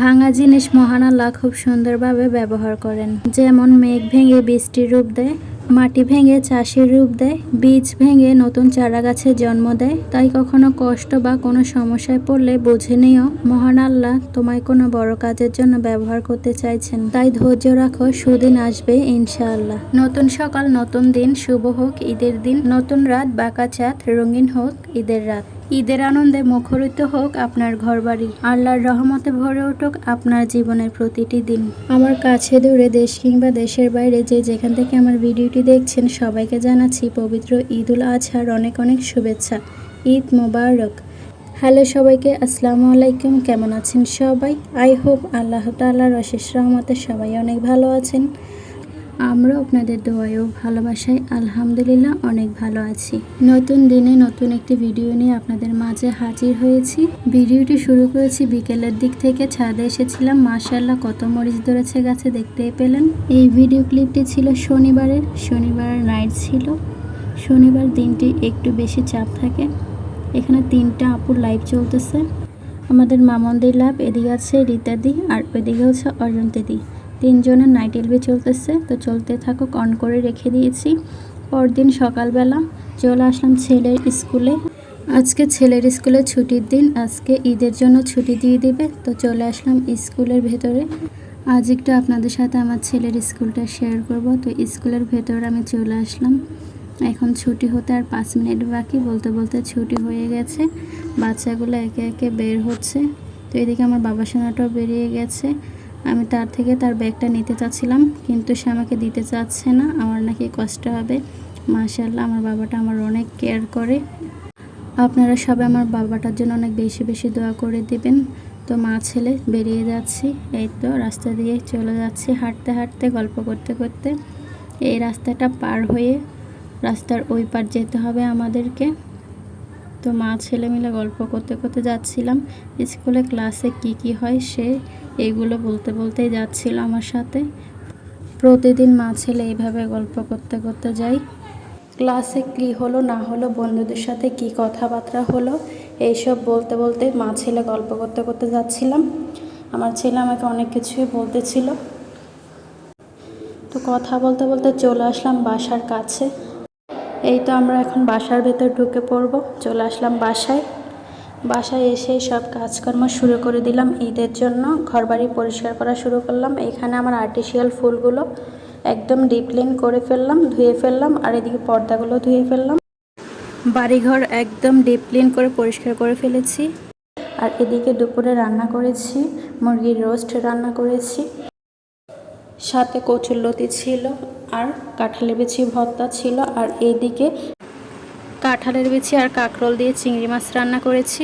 ভাঙা জিনিস মহান আল্লাহ খুব সুন্দরভাবে ব্যবহার করেন। যেমন মেঘ ভেঙে বৃষ্টির রূপ দেয়, মাটি ভেঙে চাষের রূপ দেয়, বীজ ভেঙে নতুন চারা গাছের জন্ম দেয়, তাই কখনো কষ্ট বা কোনো সমস্যায় পড়লে বুঝে নিও, মহান আল্লাহ তোমায় কোনো বড় কাজের জন্য ব্যবহার করতে চাইছেন। তাই ধৈর্য রাখো, সুদিন আসবে ইনশাআল্লাহ। নতুন সকাল, নতুন দিন, শুভ হোক ঈদের দিন, নতুন রাত, বাঁকা চাঁদ রঙিন হোক ঈদের রাত। ঈদের আনন্দে মুখরিত হোক আপনার ঘরবাড়ি। আল্লাহর রহমতে ভরে উঠুক আপনার জীবনের প্রতিটি দিন। আমার কাছে দূরে দেশ কিংবা দেশের বাইরে যে যেখান থেকে আমার ভিডিওটি দেখছেন, সবাইকে জানাচ্ছি পবিত্র ঈদ উল আজহার অনেক অনেক শুভেচ্ছা। ঈদ মোবারক। হ্যালো সবাইকে, আসসালামু আলাইকুম। কেমন আছেন সবাই? আই হোপ আল্লাহ তাল্লাহর অশেষ রহমতে সবাই অনেক ভালো আছেন। আমরা আপনাদের দোয়ায় ও ভালোবাসায় আলহামদুলিল্লাহ অনেক ভালো আছি। নতুন দিনে নতুন একটি ভিডিও নিয়ে আপনাদের মাঝে হাজির হয়েছি। ভিডিওটি শুরু করেছি বিকেলের দিক থেকে, ছাদে এসেছিলাম। মাশাল্লাহ কত মরিচ ধরেছে গাছে, দেখতেই পেলেন। এই ভিডিও ক্লিপটি ছিল শনিবারের। শনিবারের নাইট ছিল। শনিবার দিনটি একটু বেশি চাপ থাকে। এখানে তিনটা আপুর লাইভ চলতেছে। আমাদের মামন্দির লাভ এদিকে আছে রীতাদি আর ওইদিকে হচ্ছে অজন্তিদি তিনজনের নাইট এলবি চলতেছে, তো চলতে থাকুক অন করে রেখে দিয়েছি। পরদিন সকালবেলা চলে আসলাম ছেলের স্কুলে। আজকে ছেলের স্কুলে ছুটির দিন, আজকে ঈদের জন্য ছুটি দিয়ে দিবে, তো চলে আসলাম স্কুলের ভেতরে। আজ একটু আপনাদের সাথে আমার ছেলের স্কুলটা শেয়ার করব, তো স্কুলের ভেতরে আমি চলে আসলাম। এখন ছুটি হতে আর পাঁচ মিনিট বাকি, বলতে বলতে ছুটি হয়ে গেছে। বাচ্চাগুলো একে একে বের হচ্ছে, তো এদিকে আমার বাবা সোনাটাও বেরিয়ে গেছে। আমি তার থেকে তার ব্যাগটা নিতে চাচ্ছিলাম, কিন্তু সে আমাকে দিতে চাচ্ছে না। আমার নাকি কষ্ট হবে। মাশাল্লাহ আমার বাবাটা আমার অনেক কেয়ার করে। আপনারা সবাই আমার বাবাটার জন্য অনেক বেশি বেশি দোয়া করে দিবেন। তো মা ছেলে, বেরিয়ে যাচ্ছি। এই তো রাস্তা দিয়ে চলে যাচ্ছি হাঁটতে হাঁটতে, গল্প করতে করতে। এই রাস্তাটা পার হয়ে রাস্তার ওই পার যেতে হবে আমাদেরকে। তো মা ছেলে মিলে গল্প করতে করতে যাচ্ছিলাম। স্কুলে ক্লাসে কি কি হয় সে এইগুলো বলতে বলতেই যাচ্ছিল আমার সাথে। প্রতিদিন মা ছেলে এইভাবে গল্প করতে করতে যাই। ক্লাসে কী হলো, না হলো, বন্ধুদের সাথে কি কথাবার্তা হলো, এইসব বলতে বলতে মা ছেলে গল্প করতে করতে যাচ্ছিলাম। আমার ছেলে আমাকে অনেক কিছুই বলতেছিল। তো কথা বলতে বলতে চলে আসলাম বাসার কাছে। এই তো আমরা এখন বাসার ভেতর ঢুকে পড়ব। চলে আসলাম বাসায়। বাসায় এসে সব কাজকর্ম শুরু করে দিলাম ঈদের জন্য। ঘরবাড়ি পরিষ্কার করা শুরু করলাম। এখানে আমার আর্টিফিশিয়াল ফুলগুলো একদম ডিপলিন করে ফেললাম, ধুয়ে ফেললাম, আর এদিকে পর্দাগুলো ধুয়ে ফেললাম। বাড়িঘর একদম ডিপলিন করে পরিষ্কার করে ফেলেছি। আর এদিকে দুপুরে রান্না করেছি, মুরগির রোস্ট রান্না করেছি। সাথে কচুর লতি ছিল আর কাঁঠালের বিচি ভর্তা ছিল আর এইদিকে কাঁঠালের বিচি আর কাঁকরোল দিয়ে চিংড়ি মাছ রান্না করেছি।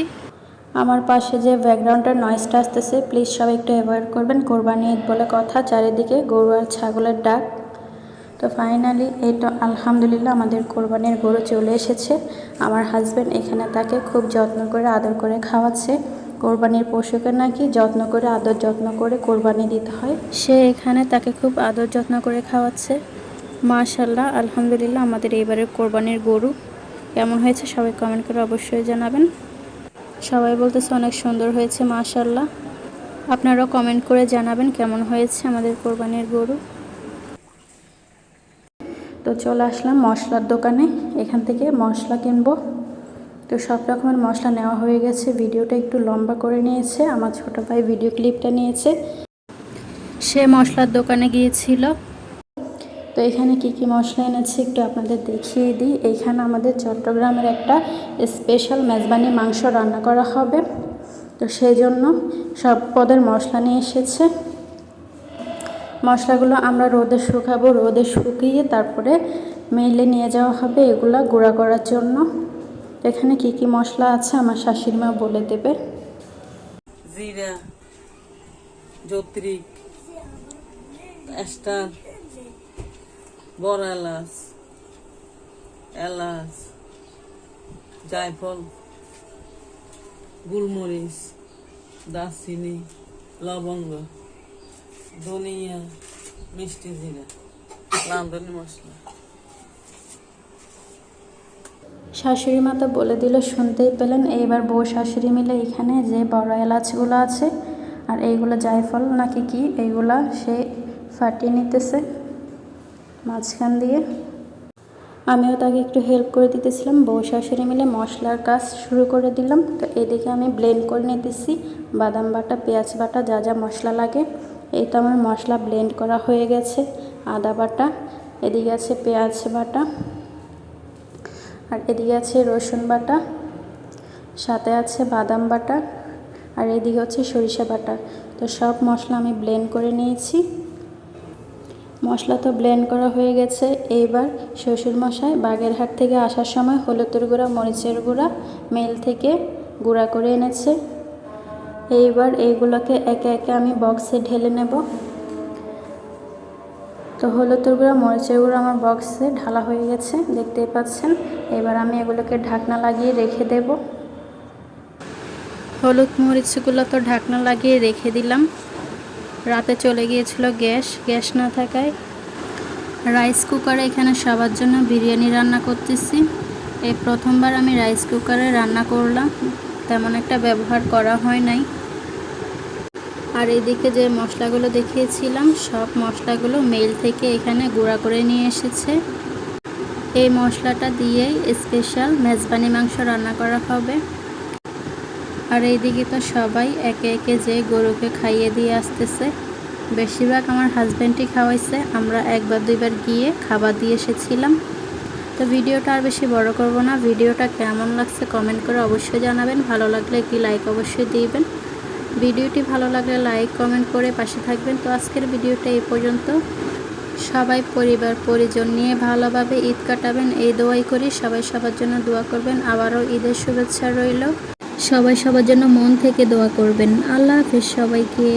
আমার পাশে যে ব্যাকগ্রাউন্ডের নয়েজটা আসতেছে প্লিজ সবাই একটু অ্যাভয়েড করবেন। কোরবানি ঈদ বলে কথা, চারিদিকে গরু আর ছাগলের ডাক। তো ফাইনালি এই তো আলহামদুলিল্লাহ আমাদের কোরবানির গরু চলে এসেছে। আমার হাজব্যান্ড এখানে তাকে খুব যত্ন করে, আদর করে খাওয়াচ্ছে। কোরবানির পশুকে নাকি যত্ন করে, আদর যত্ন করে কোরবানি দিতে হয়। সে এখানে তাকে খুব আদর যত্ন করে খাওয়াচ্ছে। মাশাল্লাহ আলহামদুলিল্লাহ, আমাদের এবারের কোরবানির গরু কেমন হয়েছে সবাই কমেন্ট করে অবশ্যই জানাবেন। সবাই বলতেছে অনেক সুন্দর হয়েছে মাশাল্লাহ আপনারাও কমেন্ট করে জানাবেন কেমন হয়েছে আমাদের কোরবানির গরু। তো চলে আসলাম মশলার দোকানে, এখান থেকে মশলা কিনবো। তো সব রকমের মশলা নেওয়া হয়ে গেছে, ভিডিওটা একটু লম্বা করে নিয়েছে, আমার ছোটো ভাই ভিডিও ক্লিপটা নিয়েছে। সে মশলার দোকানে গিয়েছিল। তো এখানে কি কি মশলা এনেছি একটু আপনাদের দেখিয়ে দিই। এইখানে আমাদের চট্টগ্রামের একটা স্পেশাল মেজবানি মাংস রান্না করা হবে। তো সেই জন্য সব পদের মশলা নিয়ে এসেছে। মশলাগুলো আমরা রোদে শুকাবো, রোদে শুকিয়ে তারপরে মেলে নিয়ে যাওয়া হবে এগুলো গুঁড়া করার জন্য। এখানে কি কি মশলা আছে আমার শাশুড়ি মা বলে দেবে। জিরা, যৌত্রিক বড় এলাচ এলাচ জায়ফল গোলমরিচ দারচিনি লবঙ্গ ধনিয়া মিষ্টি জিরা রাঁধুনি মশলা শাশুড়ি মা তো বলে দিল, শুনতেই পেলেন, এইবার বউ শাশুড়ি মিলে এখানে যে বড় এলাচগুলো আছে, আর এইগুলো জায়ফল নাকি কি, এইগুলা সে ফাটিয়ে নিতেছে। মাঝখান দিয়ে। আমিও তাকে একটু হেল্প করে দিতেছিলাম। বউ শাশুড়ি মিলে মশলার কাজ শুরু করে দিলাম। তো এদিকে আমি ব্লেন্ড করে নিতেছি। বাদাম বাটা, পেঁয়াজ বাটা, যা যা মশলা লাগে। এই তো আমার মশলা ব্লেন্ড করা হয়ে গেছে। আদা বাটা, এদিকে আছে পেঁয়াজ বাটা, আর এদিকে আছে রসুন বাটা, সাথে আছে বাদাম বাটা, আর এদিকে হচ্ছে সরিষা বাটা। তো সব মশলা আমি ব্লেন্ড করে নিয়েছি। মশলা তো ব্লেন্ড করা হয়ে গেছে। এইবার শ্বশুরমশাই বাগেরহাট থেকে আসার সময় হলুদের গুঁড়া, মরিচের গুঁড়া, মেল থেকে গুঁড়া করে এনেছে। এইবার এইগুলোকে একে একে আমি বক্সে ঢেলে নেব। তো হলুদের গুঁড়া, মরিচের গুঁড়া আমার বক্সে ঢালা হয়ে গেছে, দেখতেই পাচ্ছেন। এবার আমি এগুলোকে ঢাকনা লাগিয়ে রেখে দেব। হলুদ, মরিচগুলো তো ঢাকনা লাগিয়ে রেখে দিলাম। রাতে চলে গিয়েছিল গ্যাস গ্যাস না থাকায়। রাইস কুকারে এখানে সবার জন্য বিরিয়ানি রান্না করতেছি। এই প্রথমবার আমি রাইস কুকারে রান্না করলাম, তেমন একটা ব্যবহার করা হয় নাই। আর এদিকে যে মশলাগুলো দেখিয়েছিলাম, সব মশলাগুলো মেল থেকে এখানে গুঁড়া করে নিয়ে এসেছে। এই মশলাটা দিয়েই স্পেশাল মেজবানি মাংস রান্না করা হবে। আর এইদিকে তো সবাই একে একে যে গরুকে খাইয়ে দিয়ে আসতেছে, বেশিরভাগ আমার হাজব্যান্ডই খাওয়াইছে, আমরা একবার দুইবার গিয়ে খাবার দিয়ে এসেছিলাম। তো ভিডিওটা আর বেশি বড় করব না, ভিডিওটা কেমন লাগছে কমেন্ট করে অবশ্যই জানাবেন, ভালো লাগলে একটি লাইক অবশ্যই দিবেন। ভিডিওটি ভালো লাগলে লাইক কমেন্ট করে পাশে থাকবেন। তো আজকের ভিডিওটা এই পর্যন্ত। সবাই পরিবার, পরিজন নিয়ে ভালোভাবে ঈদ কাটাবেন, এই দোয়াই করি। সবাই সবার জন্য দোয়া করবেন। আবারও ঈদের শুভেচ্ছা রইল। সবাই সবার জন্য মন থেকে দোয়া করবেন। আল্লাহ হাফিজ সবাইকে।